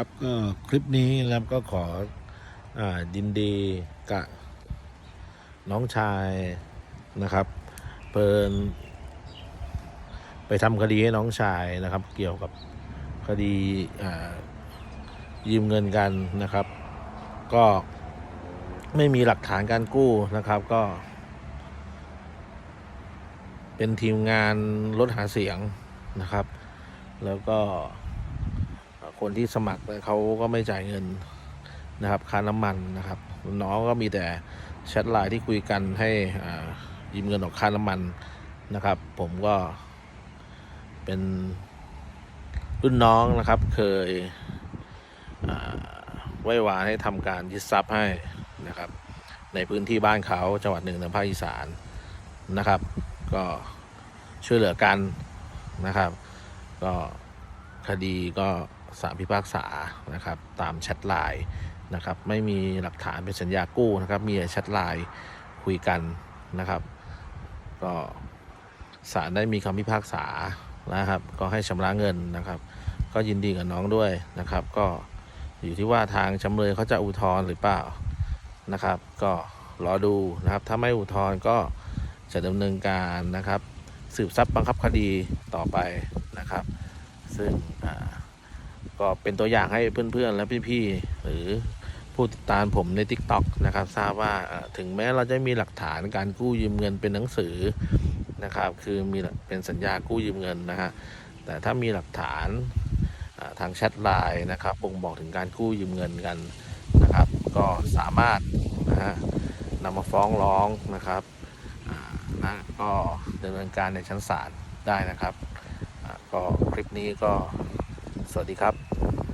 ครับก็คลิปนี้แล้วก็ขออยินดีกับน้องชายนะครับเปินไปทำคดีให้น้องชายนะครับ เกี่ยวกับคดียืมเงินกันนะครับ ก็ไม่มีหลักฐานการกู้นะครับ ก็ เป็นทีมงานรถหาเสียงนะครับ แล้วก็ คนที่สมัครเนี่ยเขาก็ไม่จ่ายเงินนะครับค่าน้ำมันนะครับ น้องก็มีแต่แชทไลน์ที่คุยกันให้ยืมเงินออกค่าน้ำมันนะครับ ผมก็เป็นรุ่นน้องนะครับ เคยอ่ว้วานให้ทำการยึดทรัพย์ให้นะครับ ในพื้นที่บ้านเขาจังหวัดหนึ่งในภาคอีสานนะครับ ก็ช่วยเหลือกันนะครับ ก็คดีก็ สารพิพากษานะครับตามแชทไลน์นะครับไม่มีหลักฐานเป็นสัญญากู้นะครับมีแต่แชทไลน์คุยกันนะครับ ก็ศาลได้มีคำพิพากษานะครับ ก็ให้ชำระเงินนะครับ ก็ยินดีกับน้องด้วยนะครับ ก็อยู่ที่ว่าทางจำเลยเขาจะอุทธรณ์หรือเปล่านะครับ ก็รอดูนะครับ ถ้าไม่อุทธรณ์ก็จะดำเนินการนะครับ สืบทรัพย์บังคับคดีต่อไปนะครับ ซึ่งอ่า ก็เป็นตัวอย่างให้เพื่อนๆ และพี่ๆ หรือผู้ติดตามผมใน TikTok นะครับทราบว่าถึงแม้เราจะมีหลักฐานการกู้ยืมเงินเป็นหนังสือนะครับ คือมีเป็นสัญญากู้ยืมเงินนะฮะแต่ถ้ามีหลักฐานทางแชทไลน์นะครับบ่งบอกถึงการกู้ยืมเงินกันนะครับ ก็สามารถนะฮะนำมาฟ้องร้องนะครับนะก็ดำเนินการในชั้นศาลได้นะครับ ก็คลิปนี้ก็ สวัสดีครับ